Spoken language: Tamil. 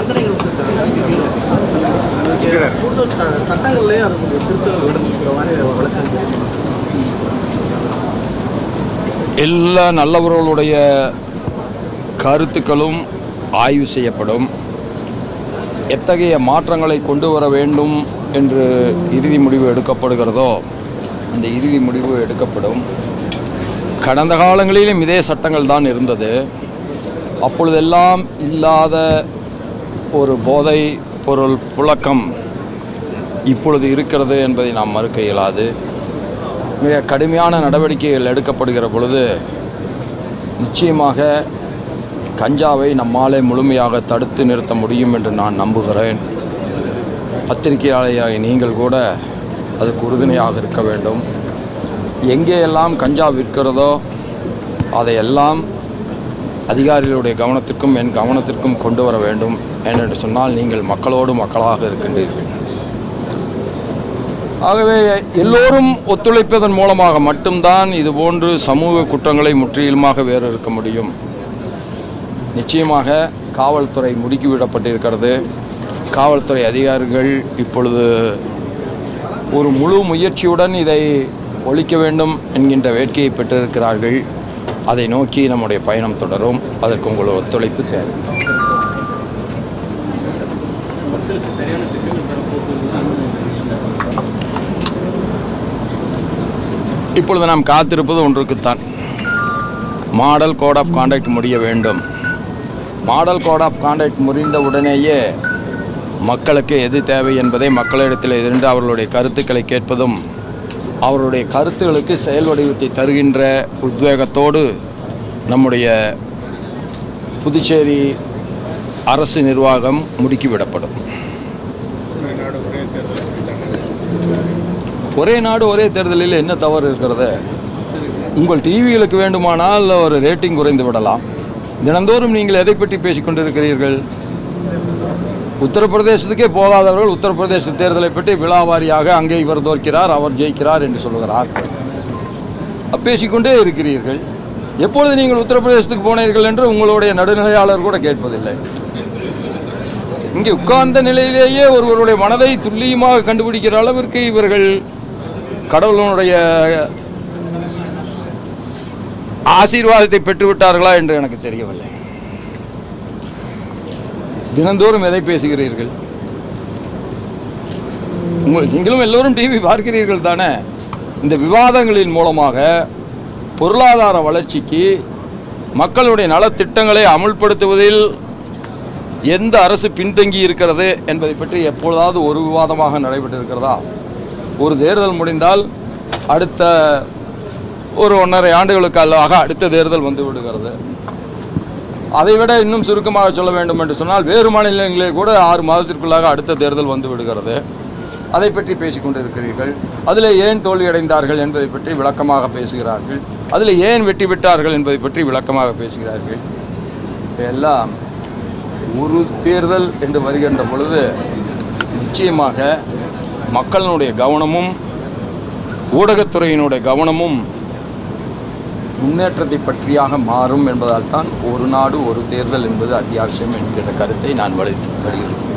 தண்டனைகள் கொடுத்துருக்காங்க கூடுதல் ச- சட்டங்கள்லேயே அது கொஞ்சம் திருத்தங்கள் விடுங்கிற மாதிரி வழக்கம் எல்லா நல்லவர்களுடைய கருத்துக்களும் ஆய்வு செய்யப்படும். எத்தகைய மாற்றங்களை கொண்டு வர வேண்டும் என்று இறுதி முடிவு எடுக்கப்படுகிறதோ அந்த இறுதி முடிவு எடுக்கப்படும். கடந்த காலங்களிலும் இதே சட்டங்கள் தான் இருந்தது. அப்பொழுதெல்லாம் இல்லாத ஒரு போதை பொருள் புழக்கம் இப்பொழுது இருக்கிறது என்பதை நாம் மறுக்க இயலாது. மிக கடுமையான நடவடிக்கைகள் எடுக்கப்படுகிற பொழுது நிச்சயமாக கஞ்சாவை நம்மாலே முழுமையாக தடுத்து நிறுத்த முடியும் என்று நான் நம்புகிறேன். பத்திரிகையாளராக நீங்கள் கூட அதுக்கு உறுதுணையாக இருக்க வேண்டும். எங்கேயெல்லாம் கஞ்சா விற்கிறதோ அதையெல்லாம் அதிகாரிகளுடைய கவனத்திற்கும் என் கவனத்திற்கும் கொண்டு வர வேண்டும் என்று சொன்னால் நீங்கள் மக்களோடு மக்களாக இருக்கின்றீர்கள். ஆகவே எல்லோரும் ஒத்துழைப்பதன் மூலமாக மட்டும்தான் இதுபோன்று சமூக குற்றங்களை முற்றிலுமாக வேறு இருக்க முடியும். நிச்சயமாக காவல்துறை முடுக்கிவிடப்பட்டிருக்கிறது. காவல்துறை அதிகாரிகள் இப்பொழுது ஒரு முழு முயற்சியுடன் இதை ஒழிக்க வேண்டும் என்கின்ற வேட்கையை பெற்றிருக்கிறார்கள். அதை நோக்கி நம்முடைய பயணம் தொடரும். அதற்கு உங்கள் ஒத்துழைப்பு தேவை. இப்பொழுது நாம் காத்திருப்பது ஒன்றுக்குத்தான். மாடல் கோட் ஆஃப் கான்டாக்ட் முடிய வேண்டும். மாடல் கோட் ஆஃப் கான்டாக்ட் முடிந்த உடனேயே மக்களுக்கு எது தேவை என்பதை மக்களிடத்தில் இருந்து அவர்களுடைய கருத்துக்களை கேட்பதும் அவருடைய கருத்துகளுக்கு செயல் வடிவத்தை தருகின்ற உத்வேகத்தோடு நம்முடைய புதுச்சேரி அரசு நிர்வாகம் முடுக்கிவிடப்படும். ஒரே நாடு ஒரே தேர்தலில் என்ன தவறு இருக்கிறது? உங்கள் டிவிகளுக்கு வேண்டுமானால் ஒரு ரேட்டிங் குறைந்து விடலாம். தினந்தோறும் நீங்கள் எதை பற்றி பேசிக்கொண்டிருக்கிறீர்கள் உத்தரப்பிரதேசத்துக்கே போகாதவர்கள் உத்தரப்பிரதேச தேர்தலை பற்றி விழாவாரியாக அங்கே இவர் தோற்கிறார் அவர் ஜெயிக்கிறார் என்று சொல்கிறார் பேசிக்கொண்டே இருக்கிறீர்கள். எப்பொழுது நீங்கள் உத்தரப்பிரதேசத்துக்கு போனீர்கள் என்று உங்களுடைய நடுநிலையாளர் கூட கேட்பதில்லை. இங்கே உட்கார்ந்த நிலையிலேயே ஒருவருடைய மனதை துல்லியமாக கண்டுபிடிக்கிற அளவிற்கு இவர்கள் கடவுளனுடைய ஆசீர்வாதத்தை பெற்றுவிட்டார்களா என்று எனக்கு தெரியவில்லை. தினந்தோறும் எதை பேசுகிறீர்கள்? உங்கள் நீங்களும் எல்லோரும் டிவி பார்க்கிறீர்கள் தானே? இந்த விவாதங்களின் மூலமாக பொருளாதார வளர்ச்சிக்கு மக்களுடைய நலத்திட்டங்களை அமுல்படுத்துவதில் எந்த அரசு பின்தங்கி இருக்கிறது என்பதை பற்றி எப்பொழுதாவது ஒரு விவாதமாக நடைபெற்றிருக்கிறதா? ஒரு தேர்தல் முடிந்தால் அடுத்த ஒரு ஒன்றரை ஆண்டுகளுக்கு அல்லாக அடுத்த தேர்தல் வந்து விடுகிறது. அதைவிட இன்னும் சுருக்கமாக சொல்ல வேண்டும் என்று சொன்னால் வேறு மாநிலங்களில் கூட ஆறு மாதத்திற்குள்ளாக அடுத்த தேர்தல் வந்து விடுகிறது. அதை பற்றி பேசிக்கொண்டிருக்கிறீர்கள் அதில் ஏன் தோல்வியடைந்தார்கள் என்பதை பற்றி விளக்கமாக பேசுகிறார்கள். அதில் ஏன் வெட்டி விட்டார்கள் என்பதை பற்றி விளக்கமாக பேசுகிறார்கள். எல்லாம் ஒரு தேர்தல் என்று வருகின்ற பொழுது நிச்சயமாக மக்களினுடைய கவனமும் ஊடகத்துறையினுடைய கவனமும் முன்னேற்றத்தை பற்றியாக மாறும் என்பதால் தான் ஒரு நாடு ஒரு தேர்தல் என்பது அத்தியாவசியம் என்கிற கருத்தை நான் வலி வலியுறுத்தி